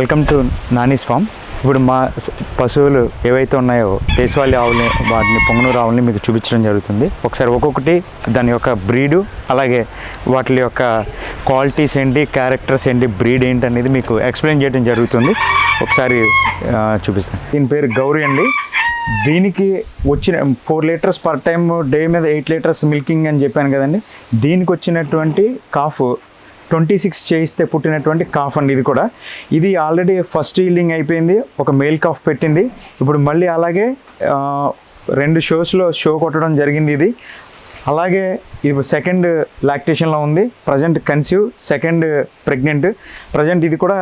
Welcome to Nani's form. ఇప్పుడు మా పశువులు ఏవైతే ఉన్నాయో దేశవాళీ ఆవులని వాటిని పొంగనూరు ఆవులని మీకు చూపించడం జరుగుతుంది. ఒకసారి ఒక్కొక్కటి దాని యొక్క బ్రీడు అలాగే వాటి యొక్క క్వాలిటీస్ ఏంటి క్యారెక్టర్స్ ఏంటి బ్రీడ్ ఏంటి అనేది మీకు ఎక్స్ప్లెయిన్ చేయడం జరుగుతుంది. ఒకసారి చూపిస్తాను. దీని పేరు గౌరీ అండి. దీనికి వచ్చిన four litres per time day మీద ఎయిట్ లీటర్స్ మిల్కింగ్ అని చెప్పాను కదండి. దీనికి వచ్చినటువంటి కాఫ్ ట్వంటీ సిక్స్ చేయిస్తే పుట్టినటువంటి కాఫ్ అండి ఇది కూడా. ఇది ఆల్రెడీ ఫస్ట్ ఈల్డింగ్ అయిపోయింది ఒక మేల్ కాఫ్ పెట్టింది. ఇప్పుడు మళ్ళీ అలాగే రెండు షోస్లో షో కొట్టడం జరిగింది ఇది. అలాగే ఇది సెకండ్ లాక్టేషన్లో ఉంది present conceive second pregnant. Present ఇది కూడా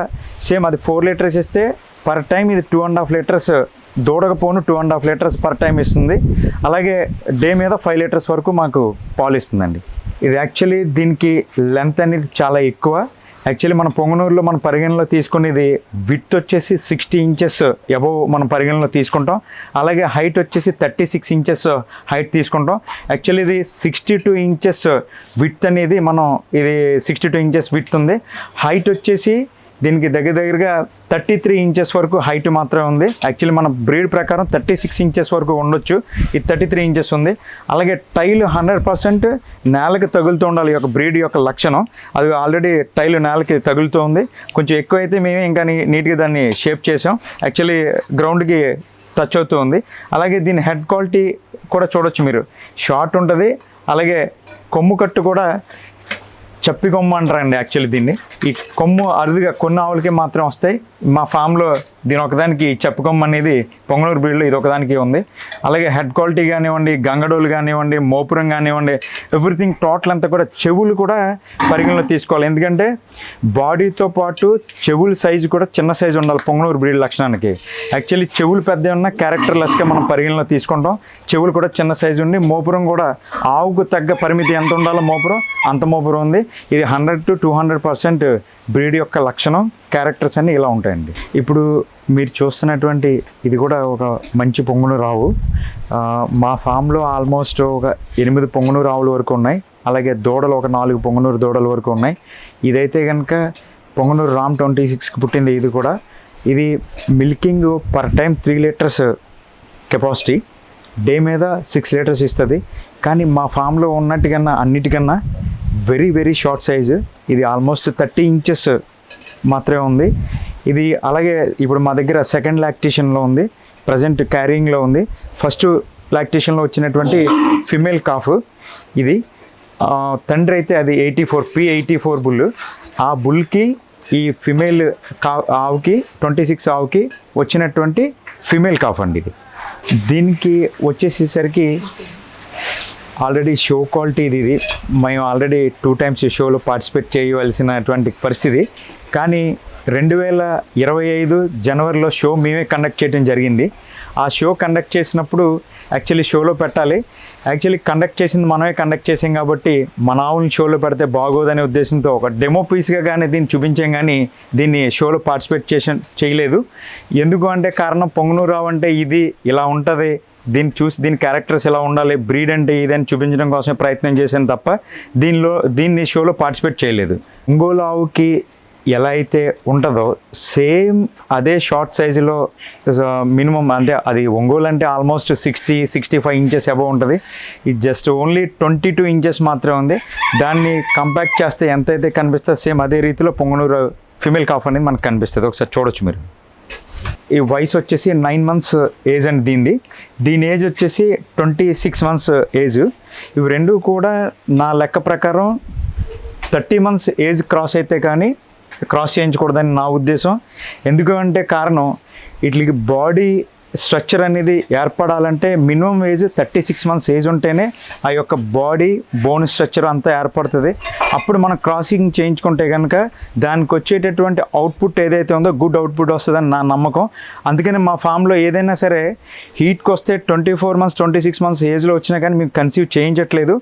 సేమ్ అది ఫోర్ లీటర్స్ ఇస్తే పర్ టైం ఇది two and half litres దూడకపోను two and half litres per time ఇస్తుంది. అలాగే డే మీద ఫైవ్ లీటర్స్ వరకు మాకు పాలు ఇస్తుందండి. ఇది యాక్చువల్లీ దీనికి లెంత్ అనేది చాలా ఎక్కువ. యాక్చువల్లీ మన పొంగనూరులో మన పరిగణలో తీసుకునేది విత్ వచ్చేసి సిక్స్టీ ఇంచెస్ అబవ్ మనం పరిగణలో తీసుకుంటాం. అలాగే హైట్ వచ్చేసి థర్టీ సిక్స్ ఇంచెస్ హైట్ తీసుకుంటాం. యాక్చువల్లీ ఇది సిక్స్టీ టూ ఇంచెస్ విత్ అనేది మనం ఇది సిక్స్టీ టూ ఇంచెస్ విత్ ఉంది. హైట్ వచ్చేసి దీనికి దగ్గర దగ్గరగా థర్టీ త్రీ ఇంచెస్ వరకు హైట్ మాత్రమే ఉంది. యాక్చువల్లీ మన బ్రీడ్ ప్రకారం థర్టీ సిక్స్ ఇంచెస్ వరకు ఉండొచ్చు. ఇది థర్టీ త్రీ ఇంచెస్ ఉంది. అలాగే టైల్ హండ్రెడ్ పర్సెంట్ నేలకి తగులుతూ ఉండాలి ఈ యొక్క బ్రీడ్ యొక్క లక్షణం. అది ఆల్రెడీ టైల్ నేలకి తగులుతూ ఉంది. కొంచెం ఎక్కువ అయితే మేము ఇంకా నీట్గా దాన్ని షేప్ చేసాం. యాక్చువల్లీ గ్రౌండ్కి టచ్ అవుతూ ఉంది. అలాగే దీని హెడ్ క్వాలిటీ కూడా చూడొచ్చు మీరు. షార్ట్ ఉంటుంది. అలాగే కొమ్ము కట్టు కూడా చప్పి కొమ్మ అంటారండి యాక్చువల్లీ దీన్ని. ఈ కొమ్ము అరుదుగా కొన్ని ఆవులకి మాత్రం వస్తాయి. మా ఫామ్లో దీని ఒకదానికి చెప్పుకొమ్మ అనేది పొంగనూరు బ్రీడ్లో ఇది ఒకదానికి ఉంది. అలాగే హెడ్ క్వాలిటీ కానివ్వండి గంగడోలు కానివ్వండి మోపురం కానివ్వండి ఎవ్రీథింగ్ టోటల్ అంతా కూడా చెవులు కూడా పరిగణలో తీసుకోవాలి. ఎందుకంటే బాడీతో పాటు చెవుల సైజు కూడా చిన్న సైజు ఉండాలి పొంగనూరు బ్రీడ్ లక్షణానికి. యాక్చువల్లీ చెవులు పెద్ద ఉన్న క్యారెక్టర్లెస్గా మనం పరిగణలో తీసుకుంటాం. చెవులు కూడా చిన్న సైజు ఉండి మోపురం కూడా ఆవుకు తగ్గ పరిమితి ఎంత ఉండాలో మోపురం అంత మోపురం ఉంది. ఇది hundred to two hundred percent breed యొక్క లక్షణం క్యారెక్టర్స్ అన్నీ ఇలా ఉంటాయండి. ఇప్పుడు మీరు చూస్తున్నటువంటి ఇది కూడా ఒక మంచి పొంగును ఆవు మా ఫామ్లో ఆల్మోస్ట్ ఒక ఎనిమిది పొంగునూరు ఆవుల వరకు ఉన్నాయి. అలాగే దూడలు ఒక నాలుగు పొంగునూరు దూడల వరకు ఉన్నాయి. ఇదైతే కనుక పొంగనూరు రామ్ ట్వంటీ సిక్స్కి పుట్టింది ఇది కూడా. ఇది milking per time three litres capacity. Day మీద సిక్స్ లీటర్స్ ఇస్తుంది. కానీ మా ఫామ్లో ఉన్నట్టుకన్నా అన్నిటికన్నా వెరీ వెరీ షార్ట్ సైజు. ఇది ఆల్మోస్ట్ థర్టీ ఇంచెస్ మాత్రమే ఉంది. ఇది అలాగే ఇప్పుడు మా దగ్గర సెకండ్ లాక్టేషన్లో ఉంది. ప్రజెంట్ క్యారింగ్లో ఉంది. ఫస్ట్ లాక్టేషన్లో వచ్చినటువంటి ఫిమేల్ కాఫ్ ఇది. తండ్రి అయితే అది eighty four P eighty four bull ఆ బుల్కి ఈ ఫిమేల్ కా ఆవుకి ట్వంటీ సిక్స్ ఆవుకి వచ్చినటువంటి ఫిమేల్ కాఫ్ అండి ఇది. దీనికి వచ్చేసేసరికి ఆల్రెడీ షో క్వాలిటీ ఇది మేము ఆల్రెడీ టూ టైమ్స్ ఈ షోలో పార్టిసిపేట్ చేయవలసినటువంటి పరిస్థితి. కానీ రెండు వేల ఇరవై ఐదు జనవరిలో షో మేమే కండక్ట్ చేయడం జరిగింది. ఆ షో కండక్ట్ చేసినప్పుడు యాక్చువల్లీ షోలో పెట్టాలి. యాక్చువల్లీ కండక్ట్ చేసింది మనమే కండక్ట్ చేసాం కాబట్టి మన ఆవుని షోలో పెడితే బాగోదనే ఉద్దేశంతో ఒక డెమో పీస్గా కానీ దీన్ని చూపించాం కానీ దీన్ని షోలో పార్టిసిపేట్ చేస చేయలేదు. ఎందుకు అంటే కారణం పొంగనూరు అంటే ఇది ఇలా ఉంటుంది దీన్ని చూసి దీని క్యారెక్టర్స్ ఎలా ఉండాలి బ్రీడ్ అంటే ఇదని చూపించడం కోసం ప్రయత్నం చేశాను తప్ప దీనిలో దీన్ని షోలో పార్టిసిపేట్ చేయలేదు. ఒంగోలు ఆవుకి ఎలా అయితే ఉంటుందో సేమ్ అదే షార్ట్ సైజులో మినిమం అంటే అది ఒంగోలు అంటే almost sixty sixty five inches above ఉంటుంది. ఇది just only twenty two inches మాత్రమే ఉంది. దాన్ని కంపాక్ట్ చేస్తే ఎంత అయితే కనిపిస్తుందో సేమ్ అదే రీతిలో పొంగనూరు ఫిమేల్ కాఫ్ అనేది మనకు కనిపిస్తుంది. ఒకసారి చూడొచ్చు మీరు. ఈ వయసు వచ్చేసి నైన్ మంత్స్ ఏజ్ అండి దీనిది. దీని ఏజ్ వచ్చేసి ట్వంటీ సిక్స్ మంత్స్ ఏజ్. ఇవి రెండు కూడా నా లెక్క ప్రకారం థర్టీ మంత్స్ ఏజ్ క్రాస్ అయితే కానీ క్రాస్ చేయించకూడదని నా ఉద్దేశం. ఎందుకు అంటే కారణం వీటికి బాడీ స్ట్రక్చర్ అనేది ఏర్పడాలంటే minimum age thirty six months age ఉంటేనే ఆ యొక్క బాడీ బోన్ స్ట్రక్చర్ అంతా ఏర్పడుతుంది. అప్పుడు మనం క్రాసింగ్ చేయించుకుంటే కనుక దానికి వచ్చేటటువంటి అవుట్పుట్ ఏదైతే ఉందో గుడ్ అవుట్పుట్ వస్తుందని నా నమ్మకం. అందుకని మా ఫామ్లో ఏదైనా సరే హీట్కి వస్తే twenty four months twenty six months ఏజ్లో వచ్చినా కానీ మేము conceive చేయించట్లేదు.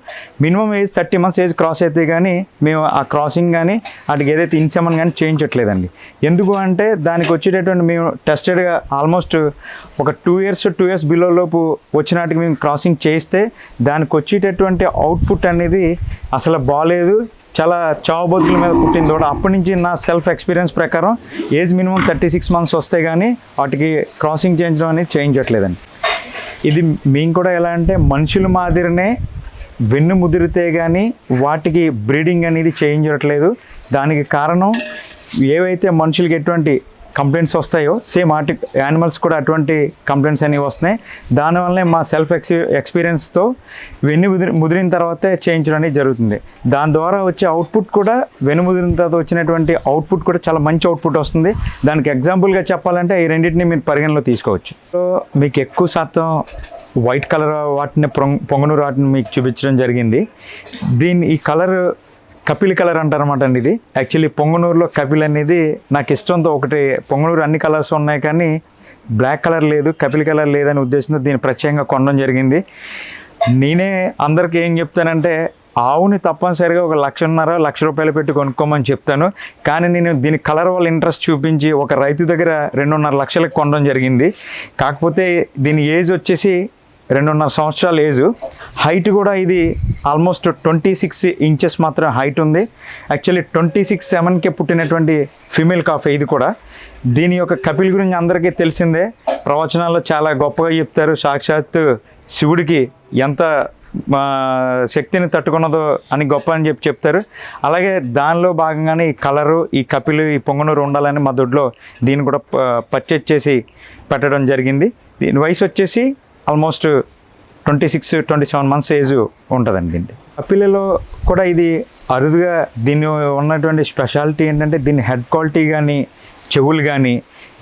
Minimum age thirty months age cross అయితే కానీ మేము ఆ క్రాసింగ్ కానీ వాటికి ఏదైతే ఇన్సెమన్ కానీ చేయించట్లేదండి. ఎందుకు అంటే దానికి వచ్చేటటువంటి మేము టెస్టెడ్గా ఆల్మోస్ట్ ఒక two years two years below లోపు వచ్చినాటికి మేము క్రాసింగ్ చేస్తే దానికి వచ్చేటటువంటి అవుట్పుట్ అనేది అసలు బాగాలేదు చాలా చావు మీద పుట్టింది కూడా. అప్పటి నుంచి నా సెల్ఫ్ ఎక్స్పీరియన్స్ ప్రకారం age minimum thirty six months వస్తే కానీ వాటికి క్రాసింగ్ చేయించడం అనేది చేయించట్లేదండి. ఇది మేము కూడా ఎలా అంటే మనుషుల మాదిరినే వెన్ను ముదిరితే కానీ వాటికి బ్రీడింగ్ అనేది చేయించట్లేదు. దానికి కారణం ఏవైతే మనుషులకి ఎటువంటి కంప్లైంట్స్ వస్తాయో సేమ్ ఆర్టి యానిమల్స్ కూడా అటువంటి కంప్లైంట్స్ అనేవి వస్తున్నాయి. దానివల్లనే మా సెల్ఫ్ ఎక్స్ ఎక్స్పీరియన్స్తో వెన్ను ముదిరి ముదిరిన తర్వాతే చేయించడం అనేది జరుగుతుంది. దాని ద్వారా వచ్చే అవుట్పుట్ కూడా వెన్ను ముదిరిన తర్వాత వచ్చినటువంటి అవుట్పుట్ కూడా చాలా మంచి అవుట్పుట్ వస్తుంది. దానికి ఎగ్జాంపుల్గా చెప్పాలంటే ఈ రెండింటిని మీరు పరిగణలో తీసుకోవచ్చు. సో మీకు ఎక్కువ శాతం వైట్ కలర్ వాటిని పొంగ పొంగనూరు వాటిని మీకు చూపించడం జరిగింది. దీని ఈ కలర్ కపిల్ కలర్ అంటారన్నమాట అండి ఇది. యాక్చువల్లీ పొంగనూరులో కపిల్ అనేది నాకు ఇష్టంతో ఒకటి పొంగనూరు అన్ని కలర్స్ ఉన్నాయి కానీ బ్లాక్ కలర్ లేదు కపిల్ కలర్ లేదనే ఉద్దేశంతో దీన్ని ప్రత్యేకంగా కొనడం జరిగింది. నేనే అందరికీ ఏం చెప్తానంటే ఆవుని తప్పనిసరిగా ఒక లక్షన్నర లక్ష రూపాయలు పెట్టి కొనుక్కోమని చెప్తాను. కానీ నేను దీని కలర్ వల్ల ఇంట్రెస్ట్ చూపించి ఒక రైతు దగ్గర రెండున్నర లక్షలకు కొనడం జరిగింది. కాకపోతే దీని ఏజ్ వచ్చేసి రెండున్నర సంవత్సరాల ఏజ్. హైట్ కూడా ఇది ఆల్మోస్ట్ ట్వంటీ సిక్స్ ఇంచెస్ మాత్రం హైట్ ఉంది. యాక్చువల్లీ ట్వంటీ సిక్స్ సెవెన్కే పుట్టినటువంటి ఫీమేల్ కాఫీ ఇది కూడా. దీని యొక్క కపిల్ గురించి అందరికీ తెలిసిందే. ప్రవచనాల్లో చాలా గొప్పగా చెప్తారు. సాక్షాత్ శివుడికి ఎంత మా శక్తిని తట్టుకున్నదో అని గొప్ప అని చెప్పి చెప్తారు. అలాగే దానిలో భాగంగానే ఈ కలరు ఈ కపిలు ఈ పొంగనూరు ఉండాలని మా దొడ్లో దీన్ని కూడా పర్చేజ్ చేసి పెట్టడం జరిగింది. దీని వయసు వచ్చేసి almost twenty six twenty seven months age ఉంటుందండి దీనికి కపిలలో కూడా ఇది అరుదుగా దీని ఉన్నటువంటి స్పెషాలిటీ ఏంటంటే దీని హెడ్ క్వాలిటీ కానీ చెవులు కానీ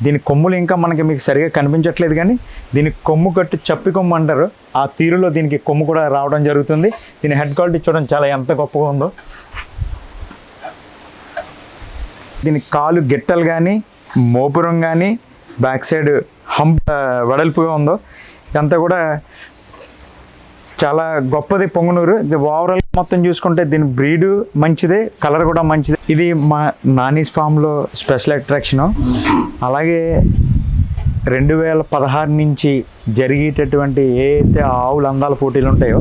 దీని కొమ్ములు ఇంకా మనకి మీకు సరిగా కనిపించట్లేదు కానీ దీని కొమ్ము కట్టు చప్పి కొమ్ము అంటారు. ఆ తీరులో దీనికి కొమ్ము కూడా రావడం జరుగుతుంది. దీని హెడ్ క్వాలిటీ చూడడం చాలా ఎంత గొప్పగా ఉందో. దీని కాలు గిట్టలు కానీ మోపురం కానీ బ్యాక్ సైడ్ హంప్ వెడల్పుగా ఉందో ఇదంతా కూడా చాలా గొప్పది పొంగనూరు. ఇది ఓవరాల్ మొత్తం చూసుకుంటే దీని బ్రీడ్ మంచిదే కలర్ కూడా మంచిదే. ఇది మా నానీస్ ఫామ్లో స్పెషల్ అట్రాక్షను అలాగే రెండు వేల పదహారు నుంచి జరిగేటటువంటి ఏ అయితే ఆవుల అందాల పోటీలు ఉంటాయో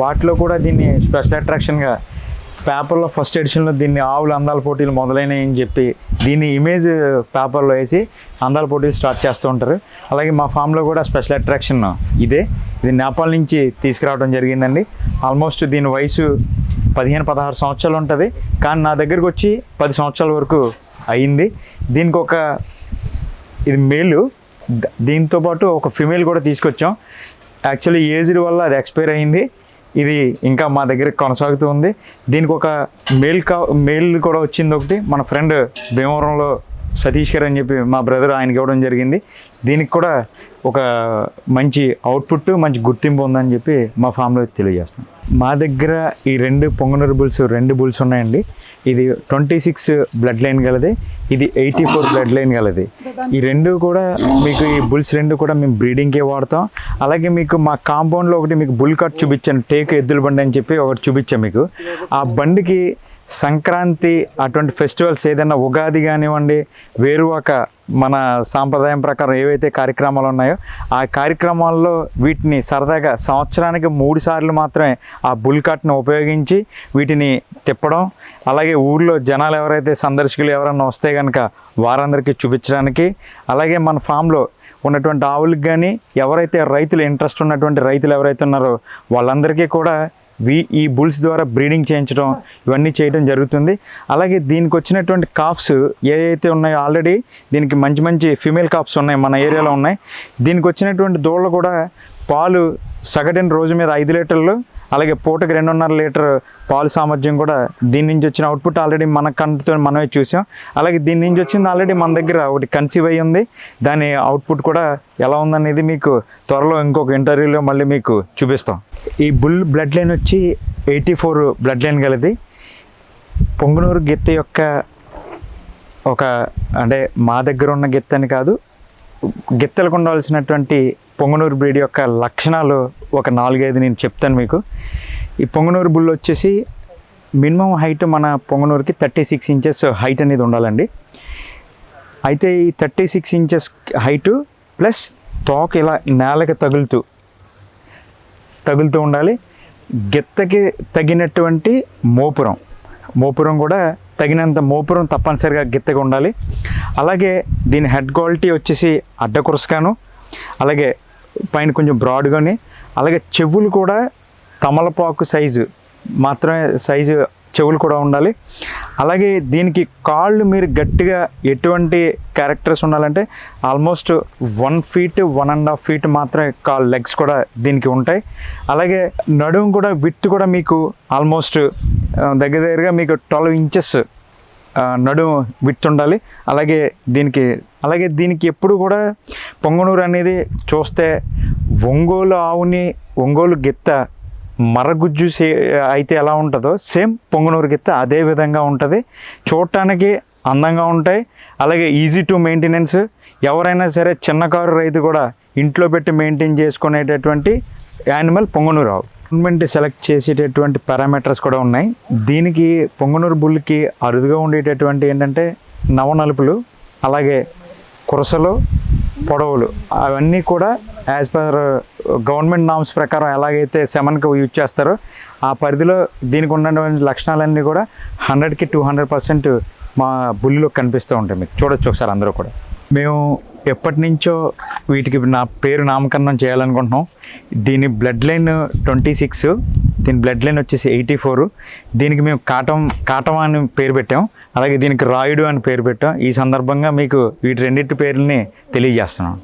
వాటిలో కూడా దీన్ని స్పెషల్ అట్రాక్షన్గా పేపర్లో ఫస్ట్ ఎడిషన్లో దీన్ని ఆవుల అందాల పోటీలు మొదలైనవి అని చెప్పి దీన్ని ఇమేజ్ పేపర్లో వేసి అందాల పోటీలు స్టార్ట్ చేస్తూ ఉంటారు. అలాగే మా ఫామ్లో కూడా స్పెషల్ అట్రాక్షన్ ఇదే. ఇది నేపాల్ నుంచి తీసుకురావడం జరిగిందండి. ఆల్మోస్ట్ దీని వయసు పదిహేను పదహారు సంవత్సరాలు ఉంటుంది. కానీ నా దగ్గరకు వచ్చి పది సంవత్సరాల వరకు అయింది. దీనికి ఒక ఇది మేలు. దీంతో పాటు ఒక ఫిమేల్ కూడా తీసుకొచ్చాం. యాక్చువల్లీ ఏజ్డ్ వల్ల అది ఎక్స్పైర్ అయింది. ఇది ఇంకా మా దగ్గర కొనసాగుతూ ఉంది. దీనికి ఒక మెయిల్ కా మెయిల్ కూడా వచ్చింది ఒకటి. మన ఫ్రెండ్ భీమవరంలో సతీష్ గారు అని చెప్పి మా బ్రదర్ ఆయనకి ఇవ్వడం జరిగింది. దీనికి కూడా ఒక మంచి అవుట్పుట్ మంచి గుర్తింపు ఉందని చెప్పి మా ఫామ్లో తెలియజేస్తాం మా దగ్గర ఈ రెండు పొంగనూరు బుల్స్ రెండు బుల్స్ ఉన్నాయండి. ఇది ట్వంటీ సిక్స్ బ్లడ్ లైన్ గలది ఇది ఎయిటీ ఫోర్ బ్లడ్ లైన్ గలది. ఈ రెండు కూడా మీకు ఈ బుల్స్ రెండు కూడా మేము బ్రీడింగ్కే వాడతాం. అలాగే మీకు మా కాంపౌండ్లో ఒకటి మీకు బుల్ కట్ చూపించాను టేక్ ఎద్దుల బండి అని చెప్పి ఒకటి చూపించాం మీకు. ఆ బండికి సంక్రాంతి అటువంటి ఫెస్టివల్స్ ఏదైనా ఉగాది కానివ్వండి వేరువాక మన సాంప్రదాయం ప్రకారం ఏవైతే కార్యక్రమాలు ఉన్నాయో ఆ కార్యక్రమాల్లో వీటిని సరదాగా సంవత్సరానికి మూడు సార్లు మాత్రమే ఆ బుల్ కట్ను ఉపయోగించి వీటిని తిప్పడం అలాగే ఊర్లో జనాలు ఎవరైతే సందర్శకులు ఎవరైనా వస్తే కనుక వారందరికీ చూపించడానికి అలాగే మన ఫామ్లో ఉన్నటువంటి ఆవులకు కానీ ఎవరైతే రైతులు ఇంట్రెస్ట్ ఉన్నటువంటి రైతులు ఎవరైతే ఉన్నారో వాళ్ళందరికీ కూడా వీ ఈ బుల్స్ ద్వారా బ్రీడింగ్ చేయించడం ఇవన్నీ చేయడం జరుగుతుంది. అలాగే దీనికి వచ్చినటువంటి కాఫ్స్ ఏవైతే ఉన్నాయో ఆల్రెడీ దీనికి మంచి మంచి ఫీమేల్ కాఫ్స్ ఉన్నాయి మన ఏరియాలో ఉన్నాయి. దీనికి వచ్చినటువంటి దూడలు కూడా పాలు సగటున రోజు మీద ఐదు లీటర్లు అలాగే పూటకి రెండున్నర లీటర్ పాలు సామర్థ్యం కూడా దీని నుంచి వచ్చిన అవుట్పుట్ ఆల్రెడీ మన కంటితో మనమే చూసాం. అలాగే దీని నుంచి వచ్చింది ఆల్రెడీ మన దగ్గర ఒకటి కన్సీవ్ అయ్యి ఉంది. దాని అవుట్పుట్ కూడా ఎలా ఉందనేది మీకు త్వరలో ఇంకొక ఇంటర్వ్యూలో మళ్ళీ మీకు చూపిస్తాం. ఈ బుల్ బ్లడ్ లైన్ వచ్చి ఎయిటీ ఫోర్ బ్లడ్ లైన్ గలది పొంగునూరు గిత్త యొక్క ఒక అంటే మా దగ్గర ఉన్న గిత్త అని కాదు గిత్తలకు ఉండాల్సినటువంటి పొంగనూరు బ్రీడ్ యొక్క లక్షణాలు ఒక నాలుగైదు నేను చెప్తాను మీకు. ఈ పొంగనూరు బుల్ వచ్చేసి మినిమం హైట్ మన పొంగనూరుకి థర్టీ సిక్స్ ఇంచెస్ హైట్ అనేది ఉండాలండి. అయితే ఈ thirty six inches height plus తోక ఇలా నేలకి తగులుతూ తగులుతూ ఉండాలి. గెత్తకి తగినటువంటి మోపురం మోపురం కూడా తగినంత మోపురం తప్పనిసరిగా గిత్తగా ఉండాలి. అలాగే దీని హెడ్ క్వాలిటీ వచ్చేసి అడ్డ కురసగాను అలాగే పైన కొంచెం బ్రాడ్గాని అలాగే చెవులు కూడా తమలపాకు సైజు మాత్రమే సైజు చెవులు కూడా ఉండాలి. అలాగే దీనికి కాళ్ళు మీరు గట్టిగా ఎటువంటి క్యారెక్టర్స్ ఉండాలంటే almost one feet one and half feet మాత్రమే కాల్ లెగ్స్ కూడా దీనికి ఉంటాయి. అలాగే నడుము కూడా విత్ కూడా మీకు ఆల్మోస్ట్ దగ్గర దగ్గరగా మీకు ట్వెల్వ్ ఇంచెస్ నడుము విత్ ఉండాలి. అలాగే దీనికి అలాగే దీనికి ఎప్పుడు కూడా పొంగనూరు అనేది చూస్తే ఒంగోలు ఆవుని ఒంగోలు గిత్త మరగుజ్జు సే అయితే ఎలా ఉంటుందో సేమ్ పొంగనూరు గిత్త అదే విధంగా ఉంటుంది. చూడటానికి అందంగా ఉంటాయి. అలాగే ఈజీ టు మెయింటెనెన్స్. ఎవరైనా సరే చిన్న కారు రైతు కూడా ఇంట్లో పెట్టి మెయింటైన్ చేసుకునేటటువంటి యానిమల్ పొంగనూరు ఆవు. గవర్నమెంట్ సెలెక్ట్ చేసేటటువంటి పారామీటర్స్ కూడా ఉన్నాయి. దీనికి పొంగనూరు బుల్కి అరుదుగా ఉండేటటువంటి ఏంటంటే నవనలుపులు అలాగే కురసలు పొడవులు. అవన్నీ కూడా యాజ్ పర్ గవర్నమెంట్ నామ్స్ ప్రకారం ఎలాగైతే సెమన్కి యూజ్ చేస్తారో ఆ పరిధిలో దీనికి ఉన్నటువంటి లక్షణాలన్నీ కూడా హండ్రెడ్కి టూ హండ్రెడ్ పర్సెంట్ మా బుల్లిలో కనిపిస్తూ ఉంటాయి. మీకు చూడొచ్చు ఒకసారి అందరూ కూడా. మేము ఎప్పటి నుంచో వీటికి నా పేరు నామకరణం చేయాలనుకుంటున్నాం. దీని బ్లడ్ లైన్ ట్వంటీ సిక్స్ దీని బ్లడ్ లైన్ వచ్చేసి ఎయిటీ ఫోర్. దీనికి మేము కాటం కాటం అని పేరు పెట్టాం. అలాగే దీనికి రాయుడు అని పేరు పెట్టాం. ఈ సందర్భంగా మీకు వీటి రెండింటి పేర్లని తెలియజేస్తున్నాం.